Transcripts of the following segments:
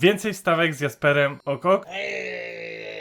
Więcej stawek z Jasperem Okok.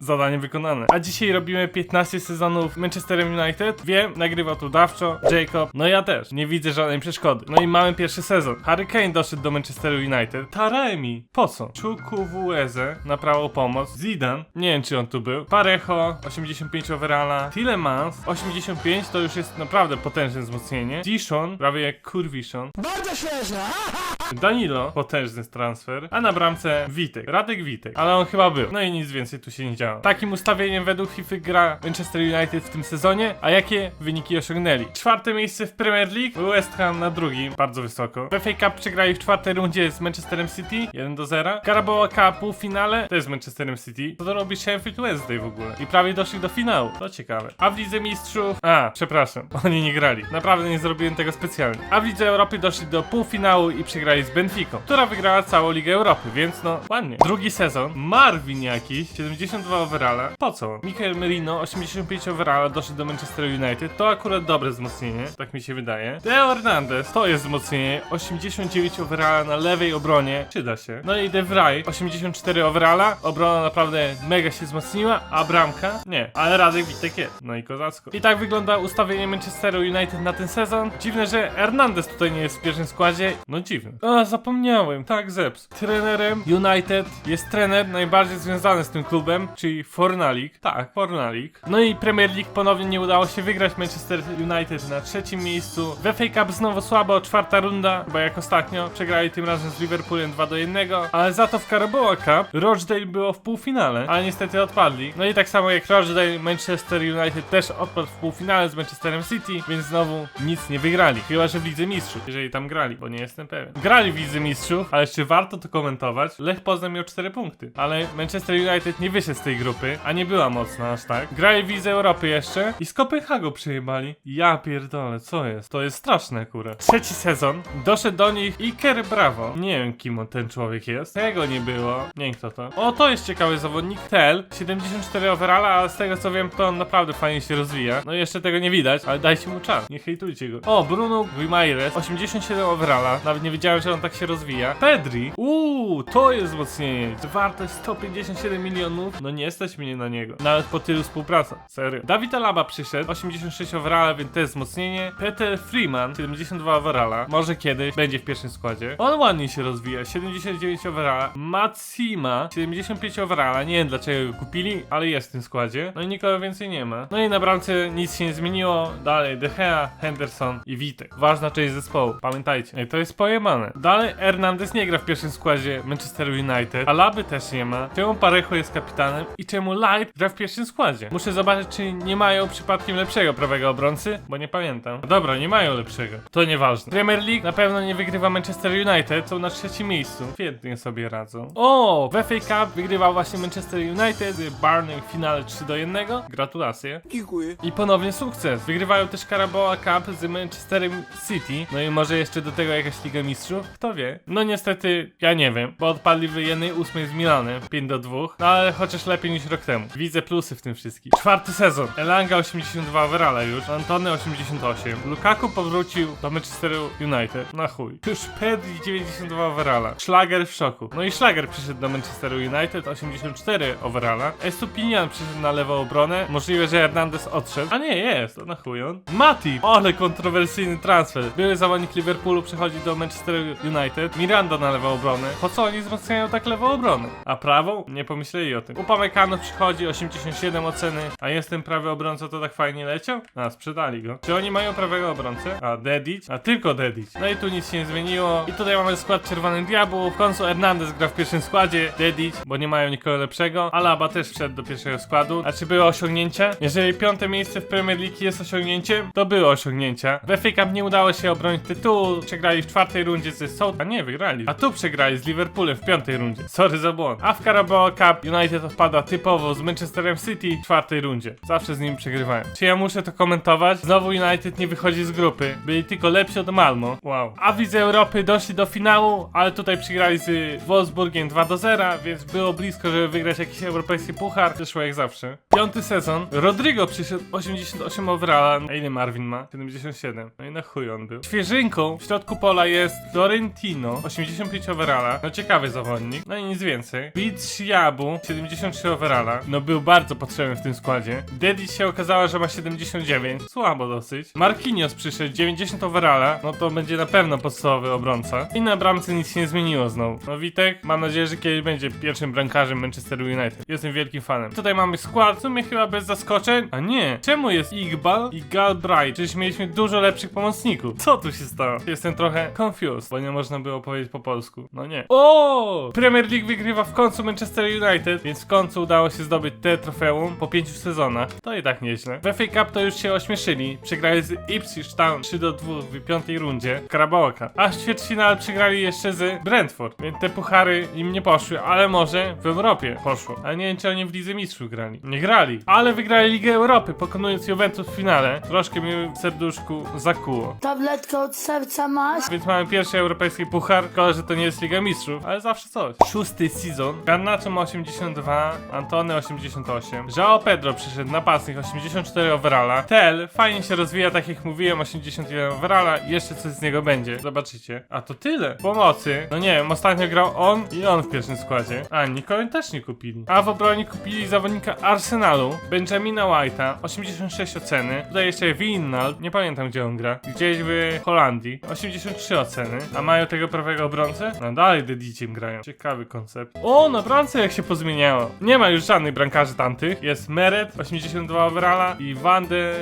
Zadanie wykonane. A dzisiaj robimy 15 sezonów Manchesterem United. Wiem, nagrywał tu Dawczo, Jacob, no ja też. Nie widzę żadnej przeszkody. No i mamy pierwszy sezon. Harry Kane doszedł do Manchesteru United. Taremi. Po co? Chukwueze na prawą pomoc. Zidane. Nie wiem czy on tu był. Parejo. 85 overalla. Tillemans. 85 to już jest naprawdę potężne wzmocnienie. Dishon. Prawie jak Kurwiszon. Bardzo świeże! Danilo, potężny transfer, a na bramce Witek, Radek Witek, ale on chyba był. No i nic więcej tu się nie działo. Takim ustawieniem według FIFA gra Manchester United w tym sezonie, a jakie wyniki osiągnęli? Czwarte miejsce w Premier League, West Ham na drugim, bardzo wysoko. W FA Cup przegrali w czwartej rundzie z Manchesterem City, 1 do 0. Carabao Cup półfinale, też z Manchesterem City. Co to robi Sheffield Wednesday w ogóle? I prawie doszli do finału, to ciekawe. A w Lidze Mistrzów, a, przepraszam, oni nie grali. Naprawdę nie zrobiłem tego specjalnie. A w Lidze Europy doszli do półfinału i przegrali z Benficą, która wygrała całą Ligę Europy, więc no ładnie. Drugi sezon, Marvin jakiś, 72 overalla. Po co? Michael Merino, 85 overalla, doszedł do Manchester United. To akurat dobre wzmocnienie, tak mi się wydaje. Theo Hernandez, to jest wzmocnienie, 89 overalla na lewej obronie, przyda się. No i De Vrij, 84 overalla, obrona naprawdę mega się wzmocniła, a bramka? Nie, ale Radek Witek jest. No i kozacko. I tak wygląda ustawienie Manchesteru United na ten sezon. Dziwne, że Hernandez tutaj nie jest w pierwszym składzie. No dziwne. Zapomniałem, tak, Zeps. Trenerem United jest trener najbardziej związany z tym klubem, czyli Fornalik. Tak, Fornalik. No i Premier League ponownie nie udało się wygrać Manchester United na trzecim miejscu. W FA Cup znowu słabo, czwarta runda, chyba jak ostatnio. Przegrali tym razem z Liverpoolem 2 do 1, ale za to w Carabao Cup Rochdale było w półfinale, ale niestety odpadli. No i tak samo jak Rochdale, Manchester United też odpadł w półfinale z Manchesterem City, więc znowu nic nie wygrali. Chyba, że w Lidze Mistrzów, jeżeli tam grali, bo nie jestem pewien. Grali w Lidze Mistrzów, ale czy warto to komentować? Lech Poznań miał 4 punkty, ale Manchester United nie wyszedł z tej grupy, a nie była mocna aż tak. Grali w Lidze Europy jeszcze i z Kopenhagą przyjechali. Ja pierdolę, co jest? To jest straszne akurat. Trzeci sezon, doszedł do nich Iker Bravo. Nie wiem kim on, ten człowiek jest. Tego nie było. Nie wiem kto to. O, to jest ciekawy zawodnik. Tel, 74 overalla, a z tego co wiem, to on naprawdę fajnie się rozwija. No jeszcze tego nie widać, ale dajcie mu czas. Nie hejtujcie go. O, Bruno Guimaraes, 87 overalla. Nawet nie wiedziałem, że on tak się rozwija. Pedri. Uuu, to jest wzmocnienie. Wartość 157 milionów. No nie stać mnie na niego. Nawet po tylu współpraca. Serio. Dawid Alaba przyszedł, 86 overalla, więc to jest wzmocnienie. Peter Freeman, 72 overalla. Może kiedyś będzie w pierwszym składzie. On ładnie się rozwija, 79 overalla. Matsima, 75 overalla. Nie wiem dlaczego go kupili, ale jest w tym składzie. No i nikogo więcej nie ma. No i na bramce nic się nie zmieniło. Dalej De Gea, Henderson i Witek. Ważna część zespołu, pamiętajcie. Ej, to jest pojemane. Dalej Hernandez nie gra w pierwszym składzie Manchester United. Alaby też nie ma. Czemu Parejo jest kapitanem i czemu Light gra w pierwszym składzie? Muszę zobaczyć, czy nie mają przypadkiem lepszego prawego obrońcy, bo nie pamiętam. No Dobra, nie mają lepszego. To nieważne. Premier League na pewno nie wygrywa Manchester United, są na trzecim miejscu. Świetnie sobie radzą. O, w FA Cup wygrywał właśnie Manchester United z Barney w finale 3 do 1. Gratulacje. Dziękuję. I ponownie sukces. Wygrywają też Carabao Cup z Manchesterem City. No i może jeszcze do tego jakaś Liga Mistrzów? Kto wie? No niestety, ja nie wiem, bo odpadli w jednej ósmej z Milanem, 5 do 2. No ale chociaż lepiej niż rok temu. Widzę plusy w tym wszystkim. Czwarty sezon. Elanga 82 overalla już. Antony 88. Lukaku powrócił do Manchesteru United. Na chuj. Już Pedri 92 overalla. Schlager w szoku. No i Schlager przyszedł do Manchesteru United 84 overalla. Estupinian przyszedł na lewą obronę. Możliwe, że Hernandez odszedł. A nie, jest. To na chuj on. Mati. Ale kontrowersyjny transfer. Były zawodnik Liverpoolu przechodzi do Manchester United. Miranda na lewą obronę. Po co oni wzmacniają tak lewą obronę? A prawą? Nie pomyśleli o tym. Upamecano przychodzi 87 oceny. A jestem prawy obrońca, to tak fajnie leciał? A, sprzedali go. Czy oni mają prawego obrońcę? A, Dedic? A, tylko Dedic. No i tu nic się nie zmieniło. I tutaj mamy skład Czerwonych Diabłów. W końcu Hernandez gra w pierwszym składzie. Dedic, bo nie mają nikogo lepszego. Alaba też wszedł do pierwszego składu. A czy były osiągnięcia? Jeżeli piąte miejsce w Premier League jest osiągnięciem, to były osiągnięcia. W FA Cup nie udało się obronić tytułu. Przegrali w czwartej rundzie ze Sout. A nie, wygrali. A tu przegrali z Liverpoolem w piątej rundzie. Sorry za błąd. A w Carabao Cup United odpada typowo z Manchesterem City w czwartej rundzie. Zawsze z nim przegrywają. Czy ja muszę to komentować? Znowu United nie wychodzi z grupy. Byli tylko lepsi od Malmo. Wow. A w Lidze Europy doszli do finału, ale tutaj przegrali z Wolfsburgiem 2 do 0, więc było blisko, żeby wygrać jakiś europejski puchar. Wyszło jak zawsze. Piąty sezon. Rodrigo przyszedł 88 overalla. A ile Marvin ma? 77. No i na chuj on był. Świeżynką w środku pola jest Florian Florentino, 85 overalla, no ciekawy zawodnik, no i nic więcej. Beat Yabu, 73 overalla, no był bardzo potrzebny w tym składzie. Dedi się okazało, że ma 79, słabo dosyć. Marquinhos przyszedł, 90 overalla, no to będzie na pewno podstawowy obrońca. I na bramce nic się nie zmieniło znowu. No Witek, mam nadzieję, że kiedyś będzie pierwszym bramkarzem Manchester United. Jestem wielkim fanem. Tutaj mamy skład, w sumie chyba bez zaskoczeń. A nie, czemu jest Igbal i Galbraith? Przecież mieliśmy dużo lepszych pomocników. Co tu się stało? Jestem trochę confused, bo nie można było powiedzieć po polsku. No nie. O! Premier League wygrywa w końcu Manchester United, więc w końcu udało się zdobyć te trofeum po pięciu sezonach. To i tak nieźle. W FA Cup to już się ośmieszyli. Przegrali z Ipswich Town 3 do 2 w piątej rundzie Carabao Cup. A w ćwierćfinale przegrali jeszcze z Brentford. Więc te puchary im nie poszły, ale może w Europie poszło. Ale nie wiem czy oni w Lidze Mistrzów grali. Nie grali. Ale wygrali Ligę Europy, pokonując Juventus w finale. Troszkę mi w serduszku zakuło. Tabletkę od serca masz? Więc mamy pierwszy europejski puchar, szkoda, że to nie jest Liga Mistrzów, ale zawsze coś. Szósty sezon, Garnacho ma 82, Antony 88, João Pedro przyszedł napastnik 84 overalla, Tel fajnie się rozwija, tak jak mówiłem, 81 overalla. Jeszcze coś z niego będzie, zobaczycie. A to tyle. Pomocy, no nie wiem, ostatnio grał on i on w pierwszym składzie, a nikogo też nie kupili. A w obronie kupili zawodnika Arsenalu, Benjamina White'a, 86 oceny, tutaj jeszcze Winnal, nie pamiętam gdzie on gra, gdzieś w Holandii, 83 oceny, a mają tego prawego obrońcę? No dalej Dediciem grają. Ciekawy koncept. O, na bramce jak się pozmieniało. Nie ma już żadnych brankarzy tamtych. Jest Meret, 82 overalla i Van de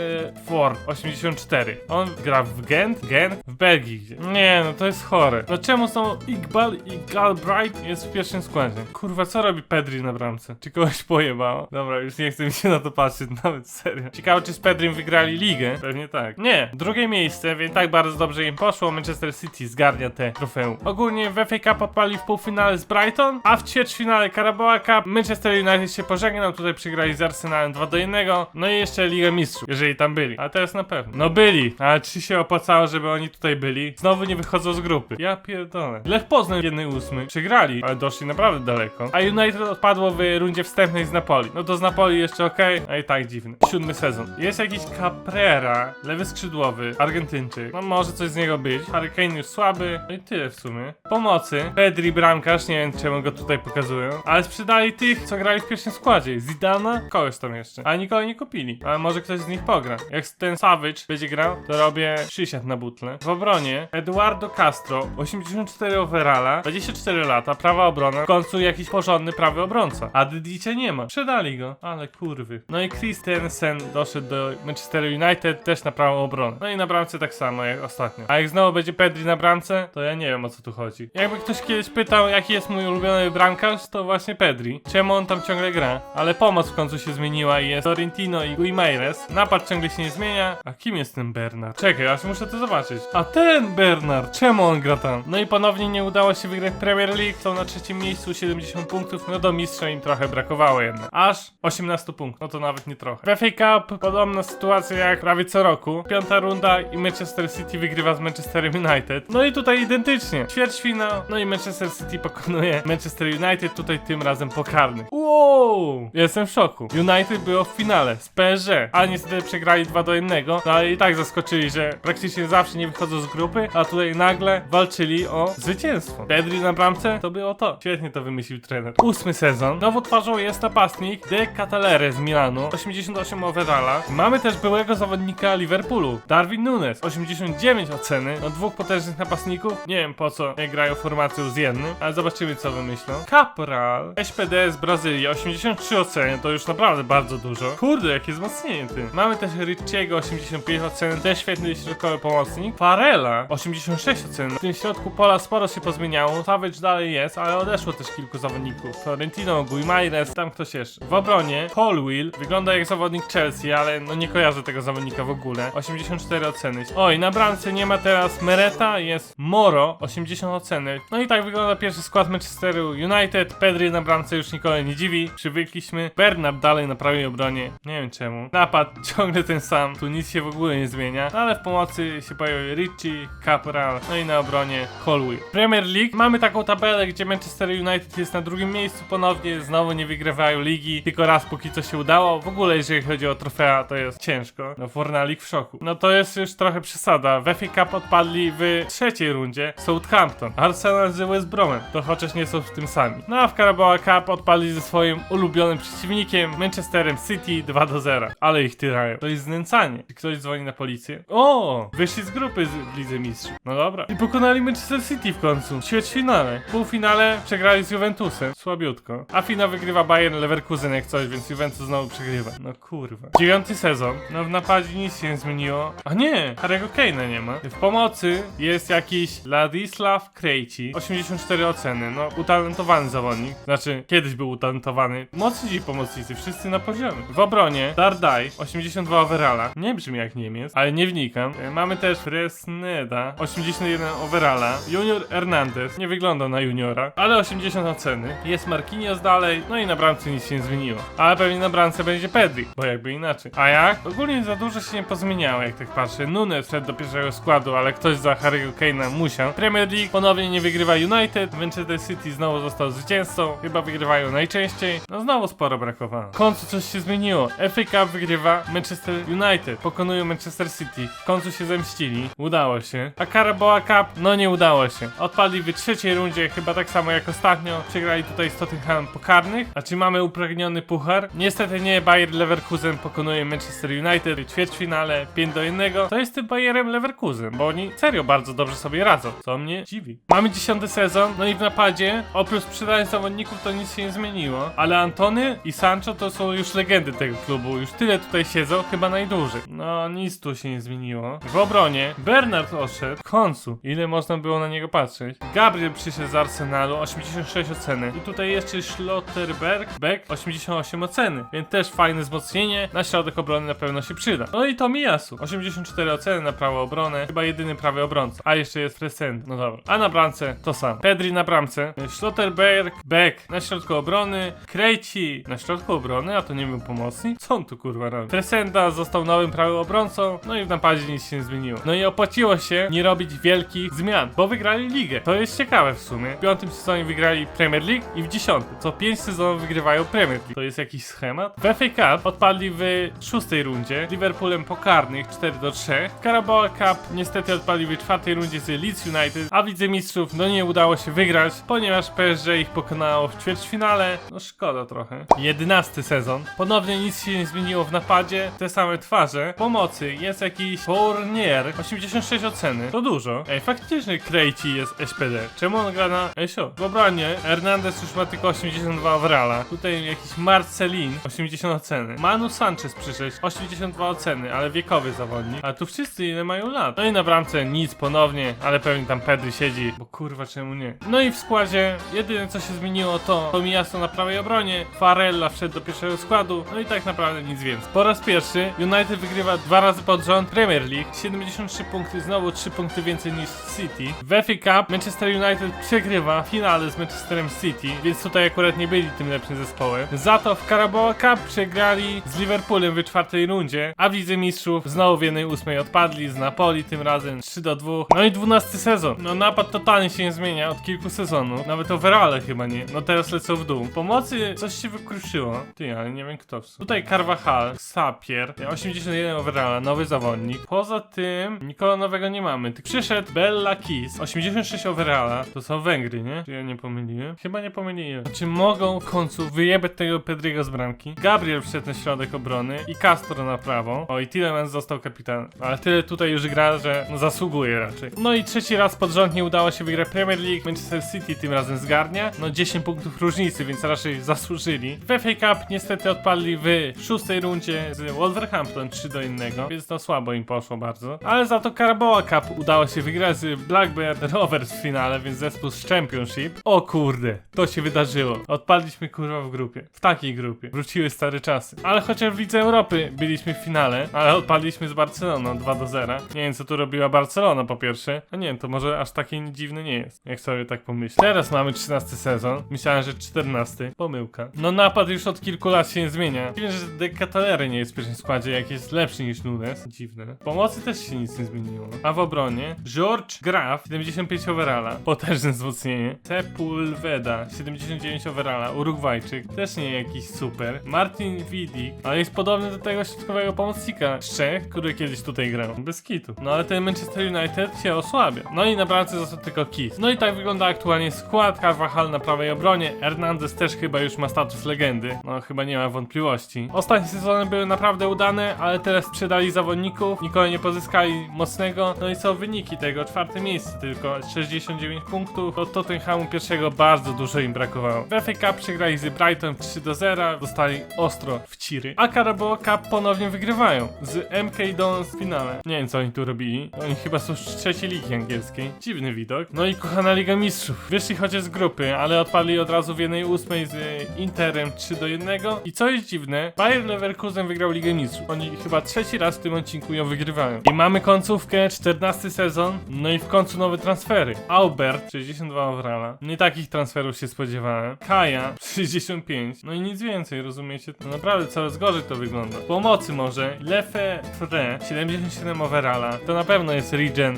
Voort, 84. On gra w Gent? Gent? W Belgii gdzie? Nie, no to jest chore. No czemu są Iqbal i Galbright jest w pierwszym składzie? Kurwa, co robi Pedri na bramce? Czy kogoś pojebało? Dobra, już nie chcę mi się na to patrzeć, nawet serio. Ciekawe, czy z Pedrim wygrali ligę? Pewnie tak. Nie, drugie miejsce, więc tak bardzo dobrze im poszło. Manchester City zgarnia te trofeum. Ogólnie w FA Cup odpali w półfinale z Brighton, a w ćwierćfinale Carabao Cup Manchester United się pożegnał, tutaj przegrali z Arsenalem 2 do 1, no i jeszcze Liga Mistrzów, jeżeli tam byli. To jest na pewno. No byli, ale czy się opłacało, żeby oni tutaj byli? Znowu nie wychodzą z grupy. Ja pierdolę. Lech Poznań 1-8. Przegrali, ale doszli naprawdę daleko. A United odpadło w rundzie wstępnej z Napoli. No to z Napoli jeszcze okej, a i tak dziwne. Siódmy sezon. Jest jakiś Caprera, lewy skrzydłowy, Argentyńczyk. No może coś z niego być. Hurricane już słaby. No i tyle w sumie. Pomocy. Pedri bramkarz, nie wiem czemu go tutaj pokazują. Ale sprzedali tych, co grali w pierwszym składzie. Zidana, kogoś tam jeszcze. Ale nikogo nie kupili. Ale może ktoś z nich pogra. Jak ten Savage będzie grał, to robię przysiad na butle. W obronie Eduardo Castro, 84 overalla, 24 lata, prawa obrona. W końcu jakiś porządny prawy obrońca. A Didicia nie ma. Sprzedali go. Ale kurwy. No i Christensen doszedł do Manchester United, też na prawą obronę. No i na bramce tak samo jak ostatnio. A jak znowu będzie Pedri na bramce, to ja nie wiem o co tu chodzi. Jakby ktoś kiedyś pytał, jaki jest mój ulubiony bramkarz, to właśnie Pedri. Czemu on tam ciągle gra? Ale pomoc w końcu się zmieniła i jest Torrentino i Guimares. Napad ciągle się nie zmienia. A kim jest ten Bernard? Czekaj, aż muszę to zobaczyć. A ten Bernard! Czemu on gra tam? No i ponownie nie udało się wygrać Premier League. Są na trzecim miejscu 70 punktów. No do mistrza im trochę brakowało jednak. Aż 18 punktów. No to nawet nie trochę. W FA Cup podobna sytuacja jak prawie co roku. Piąta runda i Manchester City wygrywa z Manchesterem United. No i tutaj identycznie. Ćwierćfinał. No i Manchester City pokonuje Manchester United tutaj tym razem pokarny. Wow! Jestem w szoku. United było w finale z PSG, ale niestety przegrali 2 do 1. No ale i tak zaskoczyli, że praktycznie zawsze nie wychodzą z grupy, a tutaj nagle walczyli o zwycięstwo. Pedri na bramce to było to. Świetnie to wymyślił trener. Ósmy sezon. Nową twarzą jest napastnik De Catalere z Milanu, 88 overalla. Mamy też byłego zawodnika Liverpoolu, Darwin Nunes, 89 oceny. No dwóch potężnych napastników. Nie wiem po co grają formacją z jednym, ale zobaczymy co wymyślą. Capral, SPD z Brazylii, 83 oceny, to już naprawdę bardzo dużo. Kurde, jakie wzmocnienie ty. Mamy też Richiego, 85 oceny, też świetny środkowy pomocnik. Farela, 86 ocen. W tym środku pola sporo się pozmieniało. Savage dalej jest, ale odeszło też kilku zawodników. Florentino, Guimares, tam ktoś jeszcze. W obronie Colwill wygląda jak zawodnik Chelsea, ale no nie kojarzę tego zawodnika w ogóle. 84 oceny. Oj, na bramce nie ma teraz Mereta, jest Moro, 80 oceny. No i tak wygląda pierwszy skład Manchesteru United. Pedri na bramce już nikogo nie dziwi. Przywykliśmy. Bernard dalej na prawej obronie. Nie wiem czemu. Napad ciągle ten sam. Tu nic się w ogóle nie zmienia. Ale w pomocy się pojawił Richie, Capral, no i na obronie Colwill. Premier League. Mamy taką tabelę, gdzie Manchester United jest na drugim miejscu ponownie. Znowu nie wygrywają ligi. Tylko raz póki co się udało. W ogóle jeżeli chodzi o trofea, to jest ciężko. No Fornalik w szoku. No to jest już trochę przesada. W FA Cup odpadli w trzeciej rundzie Southampton, Arsenal z West Bromem, to chociaż nie są w tym sami. No a w Carabao Cup odpali ze swoim ulubionym przeciwnikiem Manchesterem City 2 do 0. Ale ich tyrają. To jest znęcanie. Czy ktoś dzwoni na policję? O! Wyszli z grupy z w Lidze Mistrzów. No dobra. I pokonali Manchester City w końcu. Ćwierćfinale. W półfinale przegrali z Juventusem. Słabiutko. A finał wygrywa Bayern Leverkusen jak coś, więc Juventus znowu przegrywa. No kurwa. Dziewiąty sezon. No w napadzie nic się nie zmieniło. A nie! Harry'ego Kane'a nie ma. W pomocy jest jakiś Ladislav Krejci. 84 oceny. No utalentowany zawodnik. Znaczy, kiedyś był utalentowany. Mocni ci pomocnicy, wszyscy na poziomie. W obronie Dardai, 82 overalla. Nie brzmi jak Niemiec, ale nie wnikam. E, Mamy też Fresneda, 81 overalla. Junior Hernandez, nie wygląda na juniora, ale 80 oceny. Jest Marquinhos dalej, no i na bramce nic się nie zmieniło. Ale pewnie na bramce będzie Pedri, bo jakby inaczej. A jak? Ogólnie za dużo się nie pozmieniało, jak tak patrzę. Nunes wszedł do pierwszego składu, ale ktoś za Harry'ego Kane'a musiał. Premier League ponownie nie wygrywa United, Manchester City znowu został zwycięzcą, chyba wygrywają najczęściej. No znowu sporo brakowało. W końcu coś się zmieniło. FA Cup wygrywa Manchester United, pokonują Manchester City. W końcu się zemścili, udało się. A Carabao Cup, no nie udało się. Odpadli w trzeciej rundzie, chyba tak samo jak ostatnio. Przegrali tutaj z Tottenham pokarnych. A czy mamy upragniony puchar? Niestety nie, Bayer Leverkusen pokonuje Manchester United w ćwierćfinale 5 do 1. To jest tym Bayerem Leverkusen, bo oni serio bardzo dobrze sobie radzą, co mnie dziwi. Mamy dziesiąty sezon, no i w napadzie, oprócz sprzedanych zawodników to nic się nie zmieniło, ale Antony i Sancho to są już legendy tego klubu, już tyle tutaj siedzą, chyba najdłużej. No nic tu się nie zmieniło. W obronie Bernard odszedł, w końcu, ile można było na niego patrzeć. Gabriel przyszedł z Arsenalu, 86 oceny. I tutaj jeszcze Schlotterberg, Beck, 88 oceny, więc też fajne wzmocnienie, na środek obrony na pewno się przyda. No i Tomiyasu, 84 oceny na prawą obronę, chyba jedyny prawy obrońca. A jeszcze jest Fresend, no dobra. A na bramce to samo. Pedri na bramce, Schlotterberg, Beck na środku obrony, Krejci na środku obrony, a to nie był pomocnik? Co on tu kurwa robi? Fresenda został nowym prawym obrońcą, no i w napadzie nic się nie zmieniło. No i opłaciło się nie robić wielkich zmian, bo wygrali ligę. To jest ciekawe w sumie. W piątym sezonie wygrali Premier League i w dziesiątym. Co pięć sezonów wygrywają Premier League. To jest jakiś schemat? W FA Cup odpadli w szóstej rundzie Liverpoolem pokarnych 4 do 3. W Carabao Cup niestety odpadli w czwartej rundzie z Leeds United, a w Lidze Mistrzów no nie udało się wygrać, ponieważ PSG ich pokonało w ćwierćfinale. No szkoda trochę. Jedenasty sezon. Ponownie nic się nie zmieniło w napadzie, te same twarze. Pomocy jest jakiś Fournier, 86 oceny. To dużo. Ej, faktycznie Krejci jest SPD. Czemu on gra na Esio? W obronie Hernandez już ma tylko 82 overalla. Tutaj jakiś Marcelin, 80 oceny. Manu Sanchez przyszedł, 82 oceny, ale wiekowy zawodnik. A tu wszyscy ile mają lat. No i na bramce nic ponownie, ale pewnie tam Pedri siedzi, bo kurwa czemu nie. No i w składzie jedyne co się zmieniło to Tomiyasu na prawej obronie, Farella wszedł do pierwszego składu, no i tak naprawdę nic więcej. Po raz pierwszy United wygrywa dwa razy pod rząd Premier League, 73 punkty, znowu 3 punkty więcej niż City. W FA Cup Manchester United przegrywa w finale z Manchesterem City, więc tutaj akurat nie byli tym lepszym zespołem. Za to w Carabao Cup przegrali z Liverpoolem w czwartej rundzie, a w Lidze Mistrzów znowu w jednej ósmej odpadli z Napoli tym razem 3 do 2. No i 12 sezon. No napad totalnie się nie zmienia od kilku sezonów, nawet overale chyba nie. No teraz lecą w dół. Pomocy coś się wykruszyło. Ty, ale nie wiem kto w sumie. Tutaj Carvajal, Sapier, 81 overalla, nowy zawodnik. Poza tym nikogo nowego nie mamy. Tylko Przyszedł Bella Kiss, 86 overalla. To są Węgry, nie? Czy ja nie pomyliłem? Chyba nie pomyliłem. Czy mogą w końcu wyjebać tego Pedriego z bramki? Gabriel wszedł na środek obrony i Castro na prawą. O i Tillemans został kapitanem. Ale tyle tutaj już gra, że zasługuje raczej. No i trzeci raz pod rząd nie udało się wygrać Premier League. Manchester City tym razem zgarnia. No 10 punktów różnicy, więc raczej zasłużyli. W FA Cup niestety odpadli w szóstej rundzie z Wolverhampton 3 do 1, więc to słabo im poszło bardzo. Ale za to Carabao Cup udało się wygrać z Blackburn Rovers w finale, więc zespół z Championship. O kurde, to się wydarzyło. Odpadliśmy kurwa w grupie. W takiej grupie. Wróciły stare czasy. Ale chociaż w Lidze Europy byliśmy w finale, ale odpadliśmy z Barceloną 2 do 0. Nie wiem co tu robiła Barcelona po pierwsze. A nie wiem, to może aż takie dziwne nie jest. Jak sobie tak pomyślę. Teraz mamy 13 sezon. Myślałem, że 14. Pomyłka. No napad już od kilku lat się nie zmienia. Dziwne, że Decatalery nie jest w pierwszym składzie, jak jest lepszy niż Nunes. Dziwne. W Pomocy też się nic nie zmieniło. A w obronie George Graf 75 overalla. Potężne wzmocnienie. Sepulveda 79 overalla. Urugwajczyk. Też nie jakiś super. Martin Widik, ale jest podobny do tego środkowego pomocnika z Czech, który kiedyś tutaj grał. Bez kitu. No ale ten Manchester United się osłabił No i na bramce został tylko Kiss. No i tak wygląda aktualnie skład. Carvajal na prawej obronie. Hernandez też chyba już ma status legendy. No chyba nie ma wątpliwości. Ostatnie sezony były naprawdę udane, ale teraz sprzedali zawodników. Nikogo nie pozyskali mocnego. No i są wyniki tego. Czwarte miejsce tylko. 69 punktów. Od Tottenhamu pierwszego bardzo dużo im brakowało. W FA Cup przegrali z Brighton 3 do 0. Dostali ostro w ciry. A Carabao Cup ponownie wygrywają. Z MK Dons w finale. Nie wiem co oni tu robili. Oni chyba są z trzeciej ligi angielskiej. Dziwny widok. No i kochana Liga Mistrzów. Wyszli chociaż z grupy, ale odpadli od razu w jednej ósmej z y, Interem 3 do 1. I co jest dziwne, Bayer Leverkusen wygrał Ligę Mistrzów. Oni chyba trzeci raz w tym odcinku ją wygrywają. I mamy końcówkę, 14 sezon. No i w końcu nowe transfery. Albert, 62 overalla. Nie takich transferów się spodziewałem. Kaja, 65. No i nic więcej, rozumiecie? No naprawdę coraz gorzej to wygląda. Pomocy może. Lefe Fre, 77 overalla. To na pewno jest regen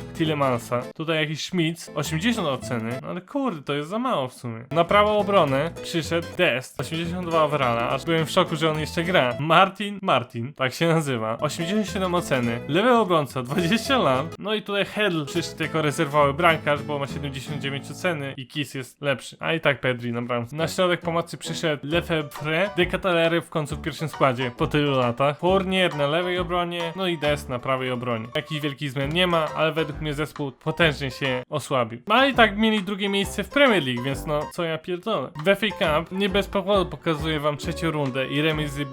Tutaj jakiś Schmitz, 80 oceny. No ale kurde, to jest za mało w sumie. Na prawą obronę przyszedł Dest, 82 overalla. Aż byłem w szoku, że on jeszcze gra. Martin, Martin, tak się nazywa. 87 oceny. Lewy obrońca, 20 lat. No i tutaj Hedl przyszedł jako rezerwowy brankarz, bo ma 79 oceny i Kiss jest lepszy. A i tak Pedri na bramce. Na środek pomocy przyszedł Lefebvre, Decatalery w końcu w pierwszym składzie po tylu latach. Fournier na lewej obronie, no i Dest na prawej obronie. Jakichś wielkich zmian nie ma, ale według mnie zespół potężnie się osłabił. No ale i tak mieli drugie miejsce w Premier League, więc no co ja pierdolę. W FA Cup nie bez powodu pokazuję wam trzecią rundę i remis z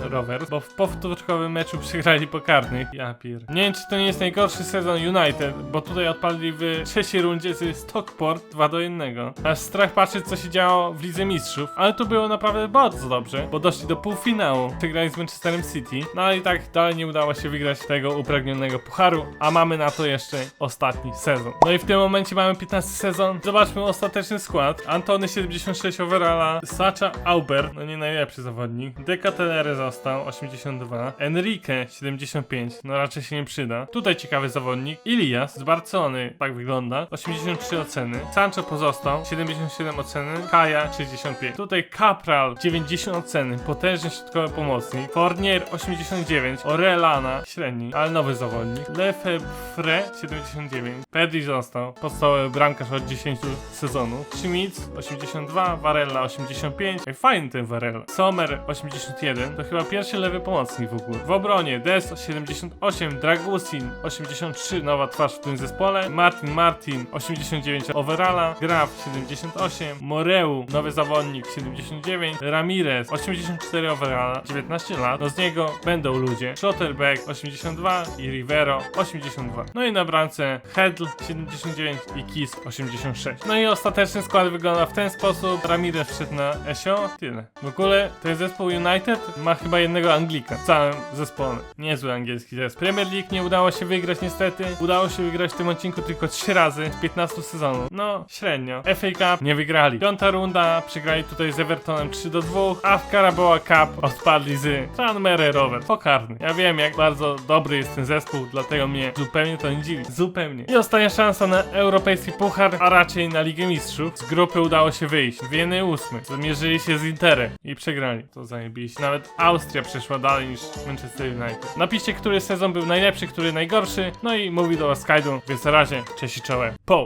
Rovers, bo w powtórkowym meczu przegrali po karnych. Ja pier... Nie wiem czy to nie jest najgorszy sezon United, bo tutaj odpadli w trzeciej rundzie z Stockport 2 do 1. Aż strach patrzeć co się działo w Lidze Mistrzów, ale tu było naprawdę bardzo dobrze, bo doszli do półfinału. Przegrali z Manchesterem City, no ale i tak dalej nie udało się wygrać tego upragnionego pucharu, a mamy na to jeszcze ostatni sezon. No i w tym momencie mamy 15 sezon. Zobaczmy ostateczny skład. Antony 76 overalla, Sacha Auber, no nie najlepszy zawodnik. Decatelere został 82, Enrique 75, no raczej się nie przyda. Tutaj ciekawy zawodnik, Ilias z Barcelony, tak wygląda, 83 oceny. Sancho pozostał, 77 oceny, Kaja 65. Tutaj Capral 90 oceny, potężny środkowy pomocnik. Fournier 89, Orelana średni, ale nowy zawodnik. Lefebvre 79, Pedri został, podstawowy bramkarz od 10 sezonów. Schmitz 82, Varela 85. Ej, fajny ten Varela. Sommer 81, to chyba pierwszy lewy pomocnik w ogóle. W obronie Des 78, Dragusin 83, nowa twarz w tym zespole. Martin Martin 89 overalla, Graf 78, Moreu nowy zawodnik 79, Ramirez 84 overalla, 19 lat. No z niego będą ludzie. Schotterbeck 82 i Rivero 82. No i na bramce Hedl 79 i Kiss 86. No i ostateczny skład wygląda w ten sposób. Ramirez wszedł na Esio. Tyle. W ogóle jest zespół United ma chyba jednego Anglika w całym zespole. Niezły angielski zespół. Premier League nie udało się wygrać niestety. Udało się wygrać w tym odcinku tylko 3 razy z 15 sezonów. No, średnio. FA Cup nie wygrali. Piąta runda przegrali tutaj z Evertonem 3 do 2, a w Carabao Cup odpadli z Tranmere Rover. Pokarny. Ja wiem jak bardzo dobry jest ten zespół, dlatego mnie zupełnie to nie dziwi. Zupełnie. I ostatnia szansa na europejski puchar, a raczej na Ligę Mistrzów. Z grupy udało się wyjść. W jednej ósmej. Zamierzyli się z Interem i przegrali. To zajebiście. Nawet Austria przeszła dalej niż Manchester United. Napiszcie, który sezon był najlepszy, który najgorszy. No i mówi do was Kaidu, więc na razie, cześć i czołem. Po!